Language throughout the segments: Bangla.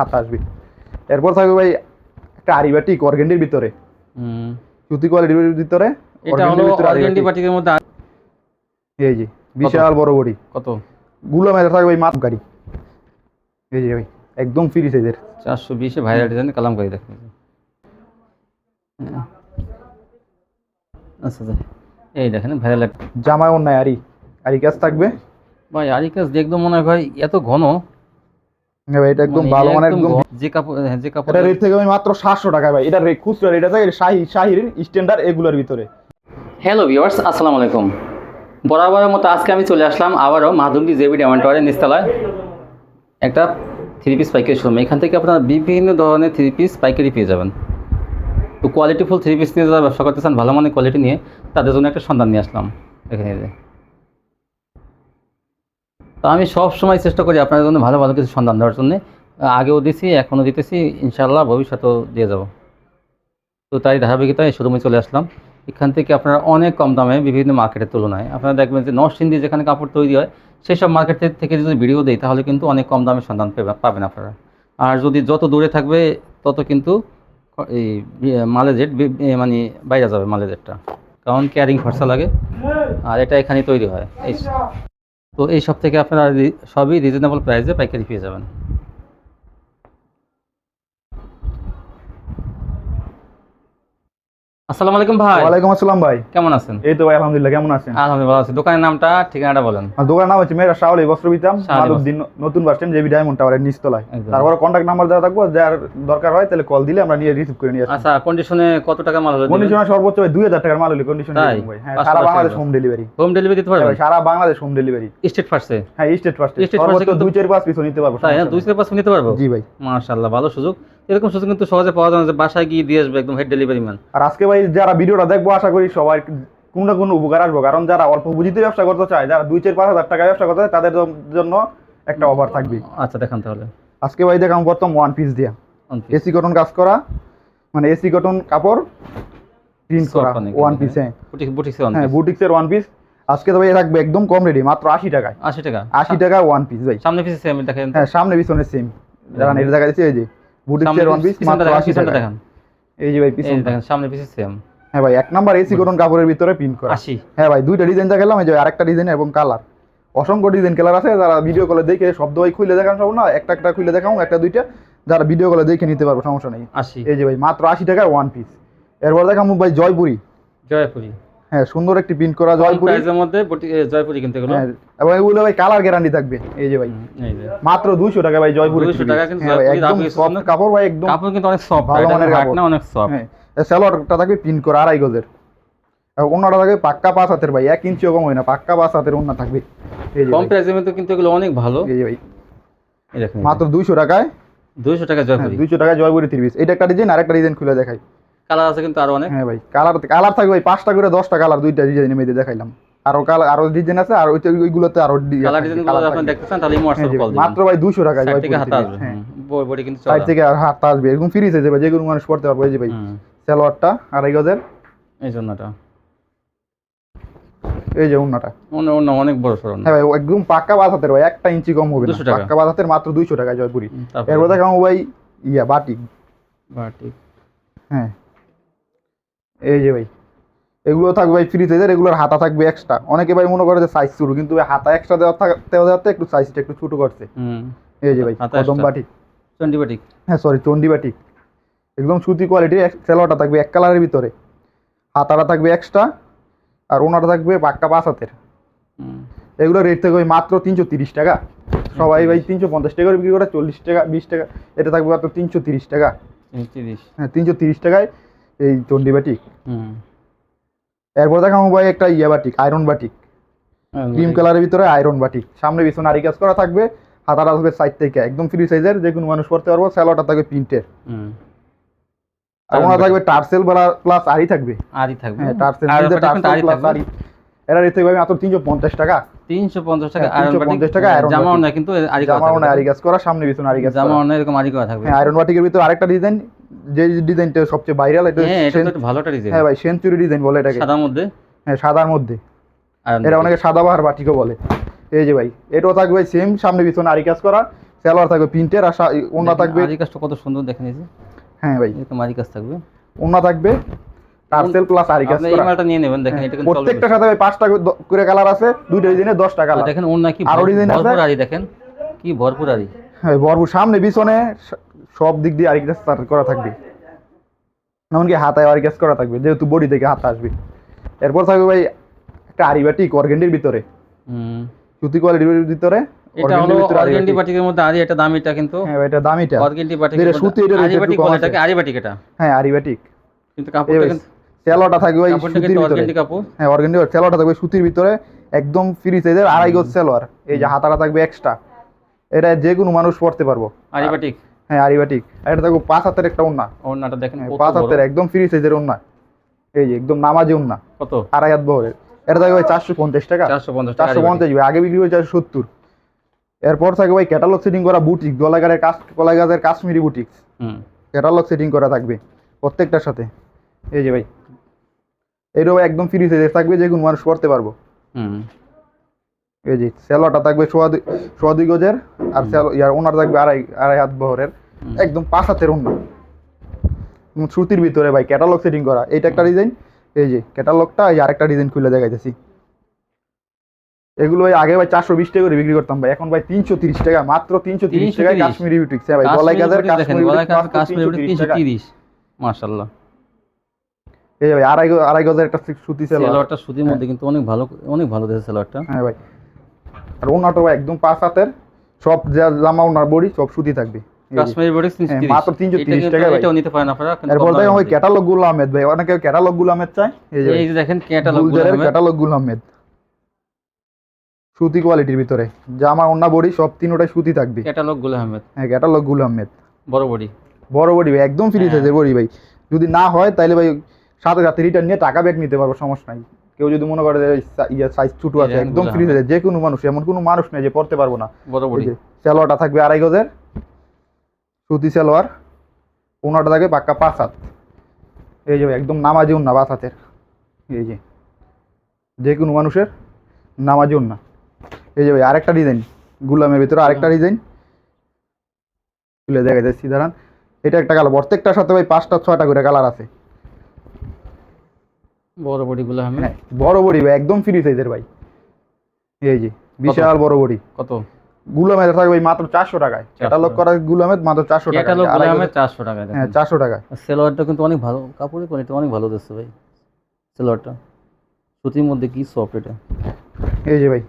হাত আসবে এরপর থাকবে ভাই একটা আরিবাটিক অর্গেন্ডির ভিতরে। সুতি কোয়ালিটির ভিতরে এটা হলো অর্গেন্ডি বাটিকের মধ্যে এই যে বিশাল বড় বড়ি। কত? গুলো থাকবে ভাই এই যে ভাই একদম ফ্রি সাইজের চারশো বিশে ভাইরাল ডিজাইন কালামকারি দেখেন। আচ্ছা আচ্ছা। এই দেখেন ভাইরাল জামায় অন্যায় আরি। আরি কাজ থাকবে। ভাই আরিকাস দেখলাম মনে হয় ভাই এত ঘন। ভাই এটা একদম মানে ভালো মানে একদম যে কাপড় হ্যাঁ, যে কাপড় এটা রেট থেকে আমি মাত্র সাতশো টাকা ভাই। এটা রেট খুচরা রেট আছে শাহি শাহির স্ট্যান্ডার্ড এগুলোর ভিতরে। হ্যালো ভিউয়ার্স আসসালামু আলাইকুম। বরাবরের মতো আজকে আমি চলে আসলাম আবারও মাধুমদি জেবি ডায়মন্ড টাওয়ারের নিস্তালায় একটা থ্রি পিস পাইকারি শোরুম এখান থেকে আপনারা বিভিন্ন ধরনের থ্রি পিস পাইকারি পেয়ে যাবেন। তো কোয়ালিটিফুল থ্রি পিস নিয়ে যারা ব্যবসা করতে চান ভালো মানের কোয়ালিটি নিয়ে তাদের জন্য একটা সন্ধান নিয়ে আসলাম। এখানে যে। তো আমি সব সময় চেষ্টা করি আপনাদের জন্য ভালো ভালো কিছু সন্ধান দেওয়ার জন্য। আগেও দিছি, এখনও দিতেছি, ইনশাআল্লাহ ভবিষ্যতেও দিয়ে যাব। তো তাই ধারাবাহিকতায় শোরুমে চলে আসলাম। এখান থেকে আপনারা অনেক কম দামে বিভিন্ন মার্কেটের তুলনায় আপনারা দেখবেন যে নরসিংদী যেখানে কাপড় তৈরি হয় সেই সব মার্কেট থেকে যদি ভিডিও দেয় তাহলে কিন্তু অনেক কম দামে সন্ধান পেবে- পাবেন আপনারা। আর যদি যত দূরে থাকবে, তত কিন্তু এই মালেজেট মানে বাইরে যাবে মালেজেটটা কারণ ক্যারিং খরচা লাগে। আর এটা এখানেই তৈরি হয়। এই তো এই সব থেকে আপনারা সবই রিজনেবল প্রাইসে পাইকারি পেয়ে যাবেন? আসসালামু আলাইকুম ভাই। ওয়ালাইকুম আসসালাম ভাই। কেমন আছেন? এই তো ভাই আলহামদুলিল্লাহ কেমন আছেন? আলহামদুলিল্লাহ ভালো আছি। দোকানের নামটা ঠিকানাটা বলেন। দোকানের নাম হচ্ছে মেয়েরা শাওলি বস্ত্র বিতাম শাওলি নতুন বাস স্ট্যান্ড জেবি ডায়মন্ড টাওয়ারের নিচতলায়। তারপরে নাম্বার দেওয়া থাকব যার দরকার হয় তাহলে কল দিলে আমরা নিয়ে রিসিভ করে নিয়ে আচ্ছা কন্ডিশনে কত টাকা মাল হলো কন্ডিশনার সর্বোচ্চ ভাই দুই হাজার টাকার মাল হলে কন্ডিশন ভাই। হ্যাঁ সারা Bangladesh home delivery home delivery দিতে পারবেন? সারা বাংলাদেশ হোম ডেলিভারি স্টেট ফার্স্টে হ্যাঁ স্টেট ফার্স্ট সর্বোচ্চ দুই চার পাঁচ পিছু নিতে পারব তাই সমস্যা দুই নেই। পাঁচ নিতে পারব? জি ভাই। মাশাআল্লাহ ভালো সুযোগ। এরকম সুযোগ কিন্তু সহজে পাওয়া যায় না যে বাসায় গিয়ে দিয়ে আসবে একদম হেড ডেলিভারি ম্যান আর আজকে ভাই যারা ভিডিওটা দেখব আশা করি সবাই কোনো না কোনো উপকার আসব। কারণ যারা অল্প পুঁজিতে ব্যবসা করতে চায় যারা দুই চার পাঁচ হাজার টাকা ব্যবসা করতে চায় তাদের জন্য একটা অফার থাকবে। আচ্ছা দেখান তাহলে। আজকে ভাই দেখাম প্রথম ওয়ান পিস দিয়া। এসি কটন কাজ করা মানে এসি কটন কাপড় প্রিন্ট করা ওয়ান। পিস হ্যাঁ। বুটিক বুটিক্সে on হ্যাঁ। বুটিক্সের ওয়ান পিস আজকে তো ভাই থাকবে একদম কম রেডি মাত্র আশি টাকায়। আশি টাকা। আশি টাকা ওয়ান পিস ভাই। সামনে পিছে সেম দেখেন হ্যাঁ সামনে পিছনে সেম যারা এটা দেখা যাচ্ছে এই যে। বুটিক্সের ওয়ান পিস মাত্র আশি টাকা। দেখেন। এই যে ভাই এই দেখেন সামনে পিছে সেম হ্যাঁ ভাই এক নাম্বার এসি কটন কাপড়ের ভিতরে প্রিন্ট করা। আশি। হ্যাঁ ভাই দুইটা ডিজাইন দেখালাম এই যে আরেকটা ডিজাইন এবং কালার অসংখ্য ডিজাইন কালার আছে যারা ভিডিও কলে দেখে শব্দ ভাই খুলে দেখান সব না একটা একটা খুলে দেখাও একটা দুইটা। যারা ভিডিও কলে দেখে নিতে পারব সমস্যা নেই। এই যে ভাই মাত্র আশি টাকায় ওয়ান পিস এরপর দেখাবো ভাই জয়পুরি। জয়পুরি। হ্যাঁ সুন্দর একটি প্রিন্ট করা জয়পুরি। মধ্যে জয়পুরি কিন্তু হ্যাঁ এবং এগুলো ভাই কালার গ্যারান্টি থাকবে। এই যে ভাই। মাত্র দুইশো টাকা ভাই জয়পুরি 200 টাকা কিন্তু হ্যাঁ একদম সফট কাপড় ভাই একদম কাপড় কিন্তু অনেক সফট ভালো মানের কাপড়। না অনেক সফট হ্যাঁ থাকবে প্রিন্ট করা আড়াই গজের। অন্যটা থাকবে পাক্কা পাঁচ হাতের ভাই এক ইঞ্চিও কম হয় না পাক্কা পাঁচ হাতের অন্য থাকবে। কম প্রাইসের মধ্যে কিন্তু এগুলো অনেক ভালো। এই যে ভাই। মাত্র দুইশো টাকায়। দুইশো টাকা জয়পুরি। দুইশো টাকায় জয়পুরি থ্রি পিস এটা একটা ডিজাইন আরেকটা ডিজাইন খুলে দেখাই। কালার আছে কিন্তু আরও অনেক। হ্যাঁ ভাই কালার কালার থাকবে ভাই পাঁচটা করে দশটা কালার দুইটা ডিজাইন মেয়েদের দেখাইলাম। আরও কালার আরও ডিজাইন আছে আর ওইগুলোতে আরও কালার ডিজাইন colour আপনি থাকবে। দেখতে চান তাহলে ইমো হ্যাঁ হোয়াটসঅ্যাপ কল দিন মাত্র ভাই দুশো টাকায় সাইড থেকে জয়পুরি আসবে। হ্যাঁ। বই বডি কিন্তু সাইড থেকে আর হাত আসবে এরকম ফ্রি হয়ে যাবে যে কোনো মানুষ পড়তে পারবে যে ভাই সালোয়ারটা আড়াই গজের। এই জন্যটা এই যে উন্নাটা অন্য অন্য অনেক বড় সরন হ্যাঁ ভাই একদম পাক্কা বাস হাতের ভাই একটা ইঞ্চি কম হবে না। 200 টাকা। পাক্কা বাস মাত্র দুইশো টাকায় জয়পুরি। এরপর দেখাবো ভাই ইয়া বাটিক। বাটিক। হ্যাঁ। এই যে ভাই এগুলো থাকবে ভাই ফ্রি সাইজের এগুলোর হাতা থাকবে এক্সট্রা অনেকে ভাই মনে করে যে সাইজ ছোট কিন্তু ভাই হাতা এক্সট্রা দেওয়া থাক- দেওয়া দেওয়াতে একটু সাইজটা একটু ছোট করছে। হুম। এই যে ভাই কদম। বাটিক। Twenty batik. হ্যাঁ সরি চন্ডি বাটিক। একদম সুতি কোয়ালিটির সেলোয়ারটা থাকবে এক কালারের ভিতরে। হাতাটা থাকবে এক্সট্রা আর ওনাটা থাকবে পাক্কা পাঁচ হাতের। হুম। এগুলো রেট থাকবে ওই মাত্র তিনশো তিরিশ টাকা। সবাই ভাই তিনশো পঞ্চাশ টাকা করে বিক্রি করে চল্লিশ টাকা বিশ টাকা এটা থাকবে মাত্র তিনশো তিরিশ টাকা। হ্যাঁ তিনশো তিরিশ টাকায় এই চন্ডি বাটিক? হুম। এরপর দেখাবো ভাই একটা yeah batik iron batik. Cream কালারের ভিতরে আয়রন বাটিক। সামনে পিছনে আরি কাজ করা থাকবে হাতাটা থাকবে সাইড থেকে একদম ফ্রি সাইজের যে কোনো মানুষ পড়তে পারব স্যালোটা থাকবে প্রিন্টের আর। থাকবে টার্সেল প্লাস আরি থাকবে। আরই থাকবে। হ্যাঁ টার্সেল আর প্লাস আরি রেট থাকবে। মাত্র তিনশো পঞ্চাশ টাকা। তিনশো পঞ্চাশ টাকা হ্যাঁ, আয়রন 350 টাকা জামাও না কিন্তু আরি আরি কাজ করা সামনে পিছনে আরি কাজ করা। জামাও না এরকম আরি করা থাকবে। হ্যাঁ আয়রন বাটিকের ভিতরে আরেকটা ডিজাইন যে ডিজাইনটা সবচেয়ে ভাইরাল এটা হ্যাঁ এটা একটু ভালোটা ডিজাইন হ্যাঁ ভাই সেঞ্চুরি ডিজাইন বলে এটাকে। সাদার মধ্যে? হ্যাঁ সাদার মধ্যে। এটা অনেকে সাদা বাহার বাটিকও বলে। এই যে ভাই এটাও থাকবে সেম সামনে পিছনে আরি কাজ করা সালোয়ার থাকবে প্রিন্টের আর ওন্না থাকবে আরি কাজটা কত সুন্দর দেখেন এই যে। হ্যাঁ ভাই। এরকম আরি কাজ থাকবে। ওন্না থাকবে টার্সেল প্লাস আরি কাজ করা। মালটা নিয়ে নেবেন দেখেন এটা কিন্তু প্রত্যেকটার সাথে ভাই পাঁচটা করে দ- করে কালার আছে দুইটা ডিজাইনে দশটা চলবে। কালার দেখেন ওর নাকি আরও design আছে? ভরপুর আরি দেখেন কি ভরপুর আরি। হ্যাঁ ভরপুর সামনে পিছনে সব দিক দিয়ে আরি কাজ করা থাকবে। এমনকি হাতায় আরি কাজ করা থাকবে যেহেতু বডি থেকে হাত আসবে। এরপর থাকবে ভাই একটা আরিবাটিক অর্গেন্ডির ভিতরে? সুতি কোয়ালিটির ভিতরে? এটা হলো অর্গেন্ডি আরিবাটিক। বাটিকের মধ্যে আরি এটা দামিটা কিন্তু হ্যাঁ এটা দামিটা। অর্গেন্ডি সুতি, বলে এটাকে এটা? হ্যাঁ আরিবাটিক কিন্তু কাপড়টা কিন্তু সেলোটা থাকবে ভাই সুতির ভিতরে। কাপড়। হ্যাঁ অর্গেন্ডি সেলোটা থাকবে সুতির ভিতরে একদম ফ্রি সাইজের আড়াই গজ সেলোয়ার এই যে হাতাটা থাকবে এক্সট্রা এটা যে কোনো মানুষ পড়তে পারব। আরি বাটিক? হ্যাঁ আরিবাটিক। আর এটা থাকবে পাঁচ হাতের একটা ওন্না ওড়নাটা দেখেন হ্যাঁ, পাঁচ। হাতের একদম ফ্রি সাইজের ওন্না এই যে একদম নামাজি ওন্না কত? আড়াই হাত বহরের। এটা থাকবে ভাই চারশো পঞ্চাশ টাকা। চারশো পঞ্চাশ চারশো পঞ্চাশ আগে বিক্রি করে চারশো সত্তর। এরপর থাকবে ভাই ক্যাটালগ সেটিং করা বুটিক গলাগারের কাজ গলাগারের কাশ্মীরি বুটিক হুম। ক্যাটালগ সেটিং করা থাকবে প্রত্যেকটার সাথে। এই যে ভাই এইটা ভাই একদম ফ্রি সাইজের থাকবে যে কোনো মানুষ পড়তে পারব। হুম। এই যে সেলোটা থাকবে সোয়া দুই সোয়া দুই গজের আর সেলো ইয়ার ওনার থাকবে আড়াই আড়াই হাত বহরের। একদম পাঁচ হাতের ওনা। সুতির ভিতরে ভাই ক্যাটালগ সেটিং করা। এইটা একটা ডিজাইন এই যে ক্যাটালগটা এই আরেকটা ডিজাইন খুলে দেখাইতেছি। এগুলো আগে ভাই চারশো বিশ টাকা করে বিক্রি করতাম ভাই। এখন ভাই তিনশো তিরিশ টাকা মাত্র তিনশো তিরিশ টাকায় 330 কাশ্মীরি বিউটিক্স ভাই গলাই কাজের কাশ্মীরি গলায় বুটিক্স কাশ্মীরি 330 তিনশো টাকা। তিরিশ মাশাল্লাহ এই ভাই আড়াই আড়াই গজের একটা সুতি সেলোয়ার। সেলোয়ারটা সুতির মধ্যে কিন্তু অনেক ভালো অনেক ভালো দিয়েছে সেলোয়ারটা। হ্যাঁ ভাই। আর ওনাটা একদম পাঁচ হাতের সব যা জামা ওনার বডি সব সুতি থাকবে। কাশ্মীরি বডি হ্যাঁ, মাত্র 330 টাকা ভাই। এটাও নিতে পারেন আপনারা এরপর ওই ক্যাটালগগুলো আহমেদ ভাই অনেকে ক্যাটালগগুলো আহমেদ চায়? এই যে এই যে দেখেন ক্যাটালগ গুলজারের ক্যাটালগগুলো আহমেদ। সুতি কোয়ালিটির ভিতরে। জামা অন্য বডি সব তিনটাই সুতি থাকবে। ক্যাটালগগুলো আহমেদ। হ্যাঁ ক্যাটালগগুলো আহমেদ। বড় বডি। বড় বডি ভাই একদম ফ্রি হ্যাঁ। সাইজের বডি ভাই। যদি না হয় তাহলে ভাই সাথে সাথে রিটার্ন নিয়ে টাকা ব্যাক নিতে পারব সমস্যা নাই। কেউ যদি মনে করে যে সাইজ ছোট আছে একদম ফ্রি। সাইজের যে কোনো মানুষ এমন কোনো মানুষ নেই যে পড়তে পারব না। যে সালোয়ারটা থাকবে আড়াই গজের সুতি সালোয়ার ওনাটা থাকবে পাক্কা পাঁচ হাত। এই যে একদম নামাজি উন্না পাঁচ হাতের। এই যে যে কোনো মানুষের নামাজি উন্না এই যে ভাই আরেকটা ডিজাইন গুলামের ভিতরে আরেকটা ডিজাইন তুলে দেখা যাচ্ছে দাঁড়ান। এটা একটা কালার প্রত্যেকটার সাথে ভাই পাঁচটা ছয়টা করে কালার আছে। বড় বডি গুলো আহমেদ হ্যাঁ বড় বড়ি ভাই একদম ফ্রি সাইজের ভাই। এই যে বিশাল বড় বড়ি। কত? গুলামের থাকবে মাত্র চারশো টাকায়। ক্যাটালগ করা গুলামের মাত্র চারশো টাকা ক্যাটালগ চারশো টাকা হ্যাঁ চারশো টাকা সেলোয়ারটা কিন্তু অনেক ভালো কাপড়ের কোয়ালিটি অনেক ভালো দিচ্ছে ভাই। সেলোয়ারটা সুতির মধ্যে কি সফট এটা। এই যে ভাই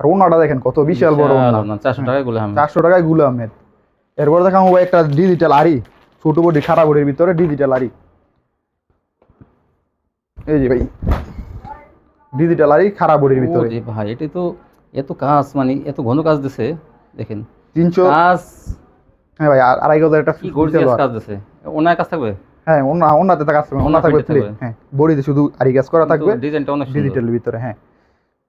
আর ওনাটা দেখেন কত বিশাল বড় ওনা চারশো টাকা গুলো আহমেদ চারশো টাকায়গুলো আহমেদ এরপর দেখাবো একটা ডিজিটাল আরি ছোট বডি খারাপ বডির ভিতরে ডিজিটাল আরি এই যে ভাই ডিজিটাল আরি খারাপ বডির ভিতরে। ভাই এটা তো এত কাজ মানে এত ঘন কাজ দিছে দেখেন। তিনশো কাজ হ্যাঁ ভাই আর আড়াই গজের একটা। কাজ দিছে। ওনার কাজ থাকবে? হ্যাঁ ওনা ওনাতে কাজ থাকবে ওনা থাকবে। হ্যাঁ বডিতে শুধু আরি কাজ করা থাকবে। ডিজাইনটা অনেক ডিজিটালের ভিতরে হ্যাঁ।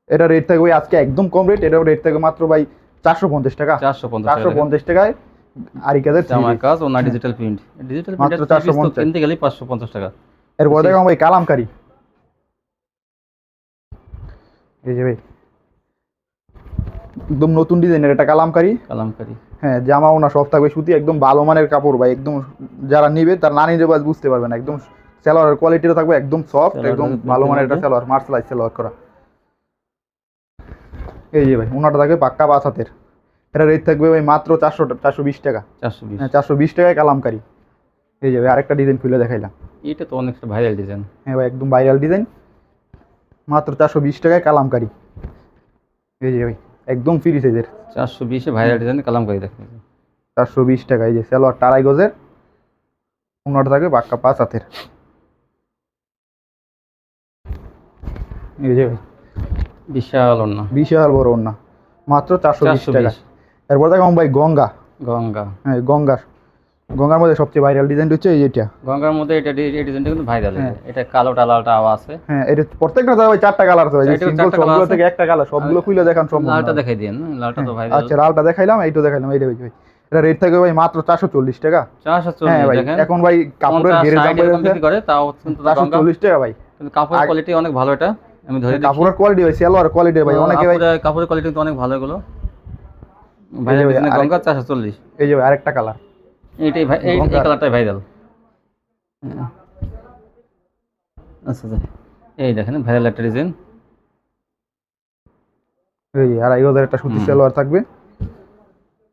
এটা রেট থাকবে আজকে একদম কম রেট এটা রেট থাকবে মাত্র ভাই চারশো পঞ্চাশ টাকা। চারশো পঞ্চাশ চারশো পঞ্চাশ টাকায় আরি কাজের জামার কাজ ওনা ডিজিটাল প্রিন্ট ডিজিটাল মাত্র প্রিন্ট 450 কিনতে গেলে পাঁচশো পঞ্চাশ টাকা। এরপর দেখো ভাই কালামকারি। এই যে ভাই। একদম নতুন ডিজাইনের এটা কালামকারি। কালামকারি। হ্যাঁ জামা ওনা সব থাকবে সুতি একদম ভালো মানের কাপড় ভাই একদম যারা নিবে তার না নিলে বাস বুঝতে পারবে না। একদম সালোয়ারের কোয়ালিটিও থাকবে একদম সফট একদম ভালো মানের একটা হবে। সালোয়ার মার্শালাই সালোয়ার করা। এই যে ভাই ওনাটা থাকবে পাক্কা পাঁচ হাতের। এটা রেট থাকবে ভাই মাত্র চারশো চারশো বিশ টাকা। চারশো বিশ। হ্যাঁ চারশো বিশ টাকায় কালামকারি। এই যে ভাই আরেকটা ডিজাইন খুলে দেখাইলাম। এটা তো অনেকটা ভাইরাল ডিজাইন হ্যাঁ ভাই একদম ভাইরাল ডিজাইন মাত্র চারশো বিশ টাকায় কালামকারি। এই যে ভাই একদম ফ্রি সাইজের চারশো বিশে ভাইরাল ডিজাইন কালামকারি দেখেন। চারশো বিশ টাকা এই যে সালোয়ার টারাই গজের। উনাটা থাকবে বাক্কা পাঁচ হাতের। এই যে ভাই বিশাল অন্য বিশাল বড় ওনা মাত্র চারশো বিশ টাকা। এরপর দেখো ভাই গঙ্গা। গঙ্গা। হ্যাঁ গঙ্গার গঙ্গার মধ্যে সবচেয়ে ভাইরাল ডিজাইন হচ্ছে এই যেটা। গঙ্গার মধ্যে এটা এই ডিজাইনটা কিন্তু ভাইরাল হ্যাঁ। এটা কালো টালালটা আওয়া আছে। হ্যাঁ এটা প্রত্যেকটা ভাই চারটা কালার আছে ভাই সিম্পল সবগুলো থেকে একটা কালার সবগুলো খুলে দেখান সম্ভব লালটা দেখাই দিন লালটা তো ভাইরাল আচ্ছা লালটা দেখাইলাম এইটা দেখাইলাম এইটা ভাই এটা রেট থাকবে ভাই মাত্র চারশো চল্লিশ টাকা। চারশো হ্যাঁ চল্লিশ ভাই দেখেন। এখন ভাই কাপড়ের ষাট দাম বিক্রি করে তাও গঙ্গা চল্লিশ টাকা ভাই। কিন্তু কাপড়ের কোয়ালিটি অনেক ভালো এটা আমি ধরে দিচ্ছি। কাপড়ের কোয়ালিটি ভাই সেলোয়ার কোয়ালিটি ভাই তো অনেকে ভাই কাপড়ের- কোয়ালিটি কিন্তু অনেক ভালো এগুলো। ভাই, আরেক- গঙ্গা চারশো চল্লিশ। এই যে আরেকটা কালার এইটাই ভাই এই এই কালারটাই ভাইরাল আচ্ছা আচ্ছা। এই দেখেন ভাইরাল একটা ডিজাইন এই আড়াই গজের একটা সুতি সালোয়ার থাকবে।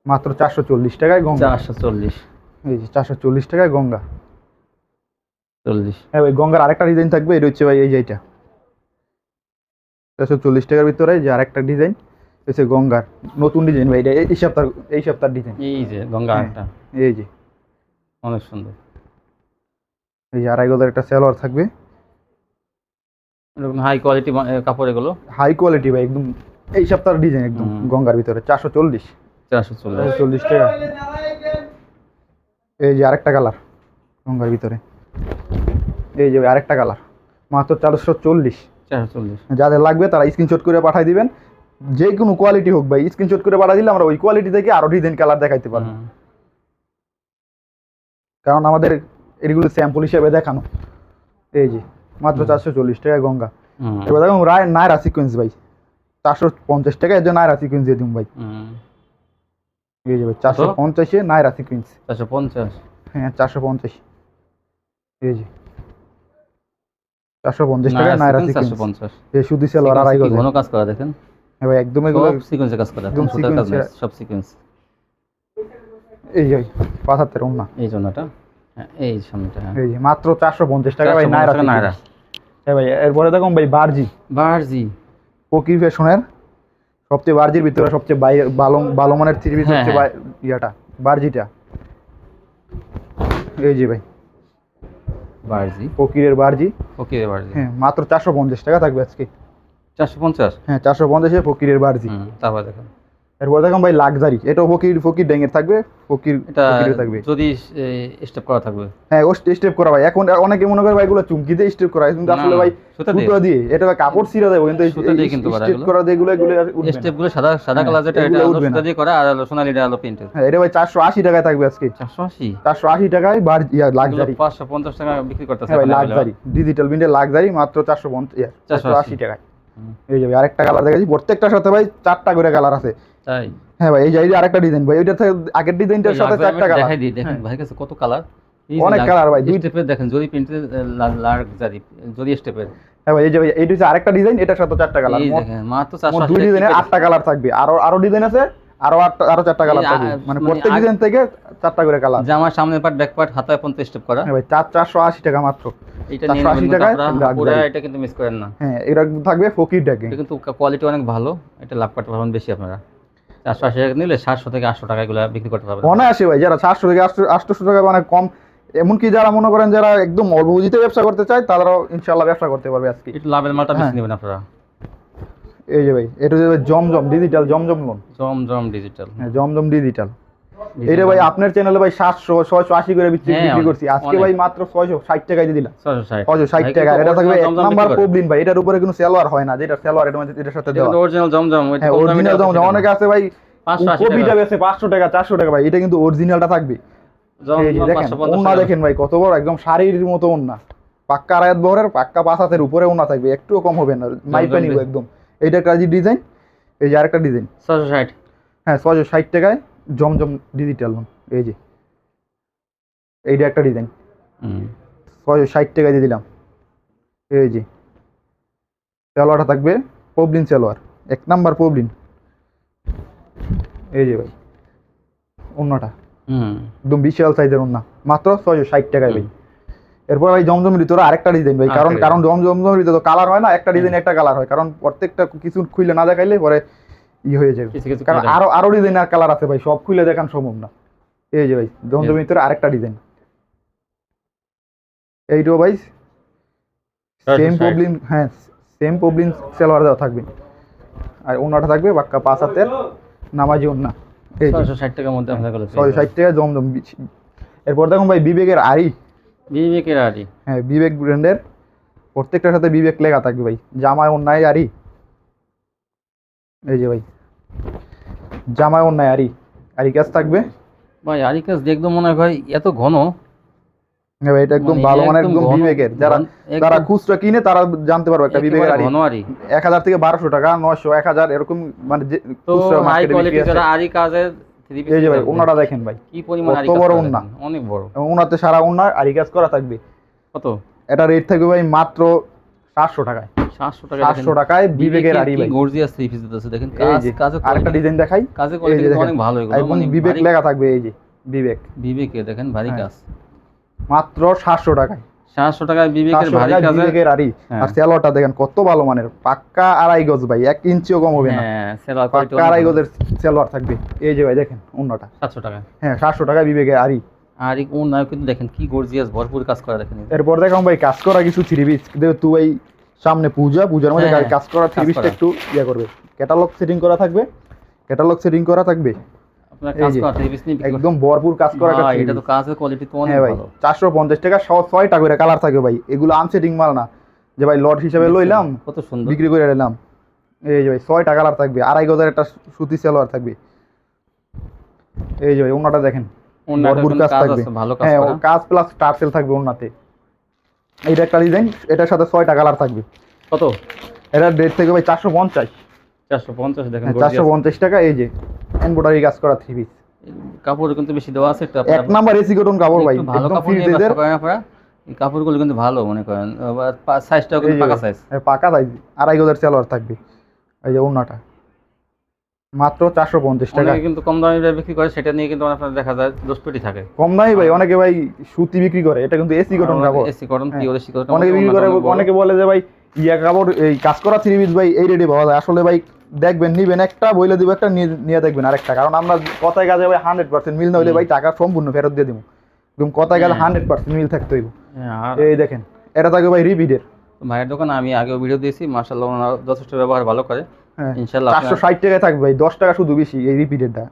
মাত্র চারশো চল্লিশ টাকায় গঙ্গা। চারশো চল্লিশ। এই যে চারশো চল্লিশ টাকায় গঙ্গা। চল্লিশ। হ্যাঁ ভাই গঙ্গার আরেকটা ডিজাইন থাকবে এটা হচ্ছে ভাই এই যে এইটা। চারশো চল্লিশ টাকার ভিতরে যে আরেকটা ডিজাইন হচ্ছে গঙ্গার। নতুন ডিজাইন ভাই এটা এই সপ্তাহ এই সপ্তাহের ডিজাইন এই যে গঙ্গা হ্যাঁ। একটা। এই যে অনেক সুন্দর। এই যে আড়াই গজের একটা সালোয়ার থাকবে। এরকম হাই কোয়ালিটি কাপড় এগুলো? হাই কোয়ালিটি ভাই একদম এই সপ্তাহের ডিজাইন একদম গঙ্গার ভিতরে চারশো চল্লিশ। চারশো চল্লিশ। চল্লিশ টাকা। এই যে আরেকটা কালার গঙ্গার ভিতরে। এই যে আরেকটা কালার মাত্র চারশো চল্লিশ। চারশো চল্লিশ। যাদের লাগবে তারা স্ক্রিনশট করে পাঠিয়ে দিবেন। যে কোনো কোয়ালিটি হোক ভাই স্ক্রিনশট করে পাঠিয়ে দিলে আমরা ওই কোয়ালিটি থেকে আরও ডিজাইন কালার দেখাইতে পারব। কারণ আমাদের এগুলো স্যাম্পল হিসেবে দেখানো। এই যে মাত্র চারশো চল্লিশ টাকা গঙ্গা। এবার দেখুন রায় নায়রা সিকোয়েন্স ভাই। চারশো পঞ্চাশ টাকা এর জন্য নায়রা সিকোয়েন্স দিয়ে দিন ভাই। হুম। এই যে ভাই চারশো পঞ্চাশে নায়রা সিকোয়েন্স চারশো পঞ্চাশ? হ্যাঁ চারশো পঞ্চাশ। এই যে। চারশো পঞ্চাশ টাকা নায়রা সিকোয়েন্স পঞ্চাশ। এই সুদি সেলোয়ার আড়াই ঘন কাজ করা দেখেন? ভাই একদম এগুলো সিকোয়েন্সে কাজ করা। একদম নেই, সব সিকোয়েন্স এই যে পাঁচ হাতের ওন্না এই জন্যটা? হ্যাঁ এই সামনেটা হ্যাঁ। এই মাত্র চারশো পঞ্চাশ টাকা ভাই 450 নায়রা টাকা নায়রা। sequence। হ্যাঁ ভাই এরপরে দেখুন ভাই বার্জি। বারজি। ফকির ফ্যাশনের সবচেয়ে বার্জির ভিতরে সবচেয়ে বাই ভালো ভালো মানের থ্রি পিস হ্যাঁ, হচ্ছে হ্যাঁ। ইয়াটা বার্জিটা। এই যে ভাই। বারজি। ফকিরের বার্জি। ওকে বারজি। হ্যাঁ মাত্র চারশো পঞ্চাশ টাকা থাকবে আজকে। চারশো পঞ্চাশ? হ্যাঁ চারশো পঞ্চাশে ফকিরের বার্জি। তারপর দেখেন। এরপর দেখুন ভাই লাক্সারি। এটাও ফকির ফকির ড্যাঙের থাকবে ফকির এটা ফকিরের থাকবে। যদি স্টেপ করা থাকবে। হ্যাঁ ও স্টেপ করা ভাই। এখন অনেকে মনে করে ভাই এগুলো চুমকিতে স্টেপ করা কিন্তু আসলে ভাই সুতো দিয়ে। এটা কাপড় ছিঁড়ে দেবো কিন্তু সুতা দিয়ে কিন্তু করা স্টেপ করা দিয়ে এগুলো এগুলো উঠবে স্টেপগুলো সাদা সাদা হ্যাঁ, কালার যেটা এটা। সুতা দিয়ে করা আর আলো সোনালিটা আলো প্রিন্টেড হ্যাঁ এটা ভাই চারশো আশি টাকায় থাকবে আজকে। চারশো আশি? চারশো আশি টাকায় বার ইয়া লাক্সারি। পাঁচশো পঞ্চাশ টাকা বিক্রি করতেছে হ্যাঁ ভাই লাক্সারি। ডিজিটাল প্রিন্টের লাক্সারি মাত্র চারশো পঞ্চাশ চারশো আশি। 480 টাকায়। এই যাবে আরেকটা কালার দেখাচ্ছি। প্রত্যেকটার সাথে ভাই চারটা করে কালার আছে। তাই? হ্যাঁ ভাই এই যে আরেকটা ডিজাইন ভাই আগের ডিজাইনটার সাথে চারটা কালার দেখাই দিই দেখেন ভাই কাছে কত কালার অনেক colour ভাই, দুই- স্টেপের দেখেন যদি প্রিন্টের লাক্সারি যদি স্টেপের হ্যাঁ ভাই এই যে ভাই এইটা হচ্ছে আরেকটা ডিজাইন এটার সাথে চারটা কালার এই দেখেন মাত্র দুই ডিজাইনের আটটা কালার থাকবে। আরও আরও ডিজাইন আছে আরও আরও চারটা কালার থাকবে। মানে মানে প্রত্যেক ডিজাইন থেকে চারটা করে কালার জামার সামনের পার্ট ব্যাক পার্ট হাতায় পর্যন্ত স্টেপ করা। হ্যাঁ ভাই চার চারশো আশি টাকা মাত্র। এটা নিয়ে 480 নেবেন টাকায় আপনারা luxury। পুরো এটা কিন্তু মিস করেন না। হ্যাঁ এটা থাকবে ফকির ডেকে কিন্তু কোয়ালিটি অনেক ভালো এটা লাভ করতে পারবেন বেশি আপনারা। চারশো আশি টাকা নিলে সাতশো থেকে আটশো টাকা এগুলো বিক্রি করতে পারবে অনায়াসে ভাই যারা সাতশো থেকে আটশো আটশোশো টাকা মানে কম এমনকি যারা মনে করেন যারা একদম অল্প পুঁজিতে ব্যবসা করতে চায় তারাও ইনশাল্লাহ ব্যবসা করতে পারবে আজকে। একটু লাভের মালটা বেশি হ্যাঁ। নেবেন আপনারা। এই যে ভাই এটা জমজম ডিজিটাল জমজম লোন জম জম ডিজিটাল হ্যাঁ জমজম ডিজিটাল এটা ভাই আপনার চ্যানেলে ভাই সাতশো ছয়শো আশি করে বিক্রি হ্যাঁ, করছি। আজকে ভাই মাত্র ছয়শো ষাট টাকায় দিয়ে দিলাম। ছয়শো ষাট। টাকা। এটা থাকবে এক নাম্বার। প্রবলিন ভাই। এটার উপরে কোনো সালোয়ার হয় না যেটা সালোয়ার মধ্যে এটার সাথে দেওয়া। অরিজিনাল জমজম হ্যাঁ অরিজিনাল জমজম। আছে অনেক আছে ভাই কপিটা বেছে পাঁচশো টাকা চারশো টাকা ভাই। এটা কিন্তু অরিজিনালটা থাকবে। দেখেন ভাই কত বড় একদম শাড়ির মতো ওন্না পাক্কা আড়ায়াত বহরের পাক্কা পাঁচ হাতের উপরে ওন্না থাকবে। একটুও কম হবে না মাইপে নিব একদম। এইটা কাজী ডিজাইন এই যে আরেকটা ডিজাইন ষাট। হ্যাঁ ছয়শো ষাট টাকায়। জমজম ডিজিটাল এই যে। এইটা একটা ডিজাইন। ছয়শো ষাট টাকা দিয়ে দিলাম। এই যে। সালোয়ারটা থাকবে পবলিন সালোয়ার। এক নাম্বার পবলিন এই যে ভাই অন্যটা হুম। একদম বিশাল সাইজের ওন্না। মাত্র ছয়শো ষাট টাকায় ভাই। এরপর ভাই জমজমের ভিতরে আরেকটা ডিজাইন ভাই। কারণ কারণ জমজমের ভিতরে তো কালার হয় না একটা ডিজাইন একটা কালার হয়। কারণ প্রত্যেকটা কিছু খুলে না দেখাইলে পরে ই হয়ে যাবে। কারণ আরও আরও ডিজাইন আর কালার আছে ভাই সব খুলে দেখান সম্ভব না। এই যে ভাই জমজমের ভিতরে আরেকটা ডিজাইন এইটাও ভাই সেম প্রবলেম হ্যাঁ সেম প্রবলেম সেলোয়ার দেওয়া থাকবে। আর ওনাটা থাকবে বাক্কা পাঁচ হাতের নামাজি যে ছয়শো ষাট টাকার মধ্যে আপনার গেলে ছয় ষাট টাকা বিচ- এরপর দেখুন ভাই বিবেকের আড়ি। বিবেকের আড়ি। হ্যাঁ বিবেক ব্র্যান্ডের প্রত্যেকটার সাথে বিবেক লেখা থাকবে ভাই জামায় অন্যায় আরি এই যে ভাই। জামায় অন্যায় আরি। আরি কাজ থাকবে? ভাই আড়ি কাজ দেখতে মনে হয় ভাই এত ঘন। হ্যাঁ ভাই, এটা একদম মানে ভালো মানে একদম বিবেকের। যারা যারা খুচরা কিনে তারা জানতে পারবে একটা বিবেকের আড়ি এক হাজার থেকে বারোশো টাকা নয়শো এক হাজার এরকম মানে খুচরা। যারা আরি কাজের এই যে ভাই ওনাটা দেখেন ভাই। কি পরিমাণ কত আরি বড়। দেখেন, অনেক বড়। ওনাতে সারা ওনার আড়ি কাজ করা থাকবে। কত? এটা রেট থাকবে ভাই মাত্র সাতশো টাকায়। সাতশো টাকা সাতশো টাকায় বিবেকের আড়ি ভাই। গর্জিয়াস থ্রি পিস দিতেছে। দেখেন এই কাজ আরেকটা ডিজাইন দেখাই। কাজের কোয়ালিটি অনেক ভালো এগুলো। একদম বিবেক লেখা থাকবে এই যে বিবেক। বিবেকে দেখেন ভারী। কাজ। মাত্র সাতশো টাকায়। সাতশো টাকায় বিবেকের ভারী টাকায় বিবেকের আড়ি। আর সেলোয়ারটা দেখেন কত ভালো মানের। পাক্কা আড়াই গজ ভাই এক ইঞ্চিও কম হবে না। হ্যাঁ পাক্কা আড়াই গজের সেলোয়ার থাকবে। এই যে ভাই দেখেন অন্যটা সাতশো টাকা হ্যাঁ সাতশো টাকায় বিবেকের আড়ি। আর এই ওনাও কিন্তু দেখেন কি গর্জিয়াস ভরপুর কাজ করা দেখেন। এরপর দেখলাম ভাই কাজ করা কিছু থ্রি পিস যেহেতু সামনে পূজা পূজার মধ্যে হ্যাঁ, কাজ করা থ্রি পিসটা একটু ইয়ে করবে। ক্যাটালগ সেটিং করা থাকবে। ক্যাটালগ সেটিং করা থাকবে। একদম ভরপুর কাজ করা এটা তো কাজের কোয়ালিটি তো অনেক হ্যাঁ ভালো। চারশো পঞ্চাশ টাকা সহ ছয়টা করে কালার থাকবে ভাই। এগুলো আনসেটিং মাল না। যে ভাই লট হিসেবে লইলাম কত সুন্দর। বিক্রি করে নিলাম। এই যে ভাই ছয়টা কালার থাকবে। আড়াই গজের একটা সুতি সালোয়ার থাকবে। এই যে ভাই ওনাটা দেখেন। ভরপুর কাজ কাজ থাকবে। ভালো কাজ হ্যাঁ কাজ প্লাস টার্সেল থাকবে ওনাতে এইটা একটা ডিজাইন এটার সাথে ছয়টা কালার থাকবে। কত? এটার রেট থেকে ভাই চারশো পঞ্চাশ। চারশো পঞ্চাশ দেখেন চারশো পঞ্চাশ টাকা এই যে এমব্রয়ডারি কাজ করা থ্রি পিস কাপড় কিন্তু বেশি দেওয়া আছে একটু এক নাম্বার এসি কটন কাপড় ভাই ভালো কাপড় কাপড়গুলো কিন্তু ভালো মনে করেন। সাইজটাও কিন্তু পাকা সাইজ পাকা সাইজ আড়াই গজের সালোয়ার থাকবে। এই যে ওনাটা মাত্র চারশো পঞ্চাশ টাকা। কিন্তু কম দামে বিক্রি করে সেটা নিয়ে কিন্তু আপনার দেখা যায় দশ পেটি থাকে। কম নাই ভাই অনেকে ভাই সুতি বিক্রি করে এটা কিন্তু এসি কটন কাপড়। এসি কটন হ্যাঁ। পিওর এসি কটন অনেকে বিক্রি করে অনেকে বলে যে ভাই ইয়া কাপড় এই কাজ করা থ্রি পিস ভাই এই রেডি পাওয়া যায়। আসলে ভাই দেখবেন নিবেন একটা বইলে দিব একটা নিয়ে দেখবেন আরেকটা। কারণ আমরা কথায় কাজে ভাই হান্ড্রেড পার্সেন্ট মিল না হলে ভাই টাকা সম্পূর্ণ ফেরত দিয়ে দিব। একদম কথায় কাজে হ্যাঁ। হান্ড্রেড পার্সেন্ট মিল থাকতে হইব। এই দেখেন এটা থাকবে ভাই রিপিটের ভাইয়ের দোকানে আমি আগেও ভিডিও দিয়েছি মার্শাল্লাহ যথেষ্ট ব্যবহার ভালো করে। ইনশাল্লাহ চারশো থাকবে ভাই দশ টাকা শুধু বেশি এই রিপিটেরটা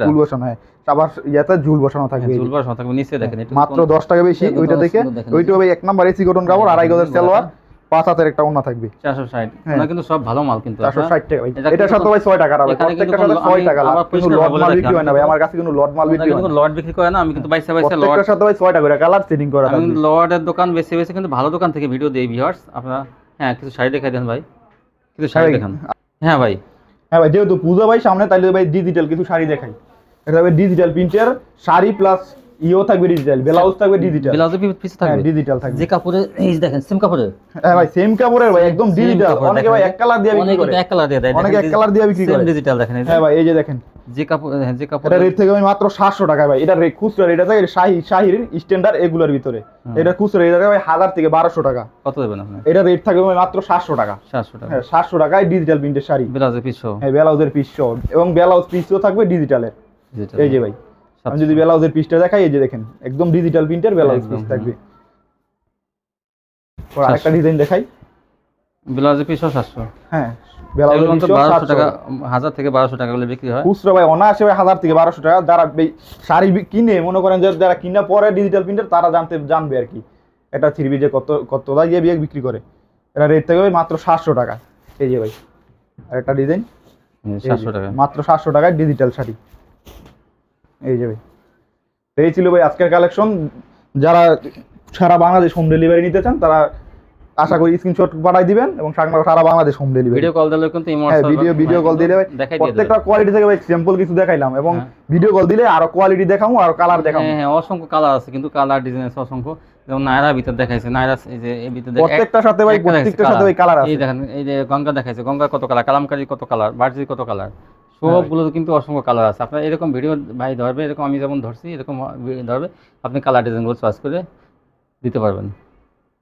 ফুল বসানো হয়। আবার ইয়াতে ঝুল বসানো থাকবে। এই যে। থাকবে নিচে দেখেন মাত্র কোন- দশ টাকা বেশি ওইটা থেকে ওইটা ভাই এক নাম্বার এসি কটন কাপড় আড়াই গজের সালোয়ার পাঁচ হাতের একটা ওনা থাকবে। চারশো ষাট। কিন্তু সব ভালো মাল কিন্তু চারশো আপনার- ষাট টাকা ভাই। এটা সাথে ভাই ছয় টাকা রাখবে এখানে সাথে কোনো- টাকা। লাভ কিন্তু লট মাল বিক্রি হয় না ভাই আমার কাছে লট মাল বিক্রি হয় কিন্তু না। লট বিক্রি করে না আমি কিন্তু বাইসা বাইসা লট প্রত্যেকটার সাথে ভাই ছয়টা করে কালার সেটিং করা আমি লটের দোকান বেশি বেশি কিন্তু ভালো দোকান থেকে ভিডিও দিই ভিউয়ার্স আপনারা হ্যাঁ কিছু শাড়ি দেখাই দেন ভাই। কিছু শাড়ি দেখান। হ্যাঁ ভাই। হ্যাঁ ভাই যেহেতু পূজা ভাই সামনে তাইলে ভাই ডিজিটাল কিছু শাড়ি দেখাই। এটা হবে ডিজিটাল প্রিন্টের শাড়ি প্লাস ইও থাকবে ডিজিটাল ব্লাউজ থাকবে ডিজিটাল ব্লাউজ পিস হ্যাঁ থাকবে? ডিজিটাল থাকবে। যে কাপড়ে এই দেখেন সেম কাপড়ে হ্যাঁ ভাই সেম কাপড়ের ভাই একদম ডিজিটাল অনেকে ভাই এক কালার দিয়ে বিক্রি করে। অনেকে এক কালার দিয়ে দেয় অনেকে এক কালার দিয়ে বিক্রি করে। ডিজিটাল দেখেন হ্যাঁ ভাই এই যে দেখেন। যে কাপড় হ্যাঁ যে কাপড় এটা রেট থেকে ভাই মাত্র সাতশো টাকা ভাই। এটা খুচরা এটা থাকে শাহি শাহির স্ট্যান্ডার্ড এগুলোর ভিতরে। এটা খুচরা এটা থাকে ভাই হাজার থেকে বারোশো টাকা। কত দেবেন আপনি? এটা রেট থাকবে ভাই মাত্র সাতশো টাকা। সাতশো টাকা। হ্যাঁ সাতশো টাকায় ডিজিটাল প্রিন্টের শাড়ি। ব্লাউজে পিস হ্যাঁ ব্লাউজের পিস এবং ব্লাউজ পিসও থাকবে ডিজিটালের এই যে ভাই আমি যদি ব্লাউজের পিসটা দেখাই এই যে দেখেন একদম ডিজিটাল প্রিন্টের ব্লাউজ পিস হ্যাঁ। থাকবে। আরেকটা ডিজাইন দেখাই। ব্লাউজে পিসও সাতশো। হ্যাঁ ব্লাউজের বারোশো টাকা হাজার থেকে বারোশো টাকা করে বিক্রি হয়। খুচরা ভাই অনায়াসে ভাই হাজার থেকে বারোশো টাকা। যারা শাড়ি কিনে মনে করেন যে যারা কিনা পরে ডিজিটাল প্রিন্টার তারা জানতে জানবে আর কি। এটা থ্রি যে কত কত গিয়ে বিয়ে বিক্রি করে। এটা রেট থাকবে মাত্র সাতশো টাকা। এই যে ভাই আর একটা ডিজাইন সাতশো টাকা। মাত্র সাতশো টাকায় ডিজিটাল শাড়ি। এই যে ভাই। এই ছিল ভাই আজকের কালেকশন যারা সারা বাংলাদেশ হোম ডেলিভারি নিতে চান তারা আশা করি স্ক্রিনশট পাঠাই দিবেন এবং সারা- সারা Bangladesh home delivery video call দিলে কিন্তু হ্যাঁ ভিডিও ভিডিও কল দিলে প্রত্যেকটা কোয়ালিটি থেকে ভাই স্যাম্পল কিছু দেখাইলাম এবং হ্যাঁ। ভিডিও কল দিলে আরও কোয়ালিটি দেখাবো আর কালার দেখাবো হ্যাঁ হ্যাঁ অসংখ্য কালার আছে কিন্তু কালার ডিজাইন আছে অসংখ্য। যেমন নায়রা ভিতর দেখাইছে নায়রা এই যে এই ভিতর প্রত্যেকটার সাথে ভাই প্রত্যেকটার সাথে ভাই কালার আছে। এই দেখেন এই যে গঙ্গা দেখাইছে গঙ্গা কত কালার কালামকারি কত কালার বার্জি কত কালার সবগুলো কিন্তু অসংখ্য কালার আছে। আপনার এরকম ভিডিও ভাই ধরবে এরকম আমি যেমন ধরছি এরকম ধরবে আপনি কালার ডিজাইনগুলো চয়েস করে দিতে পারবেন।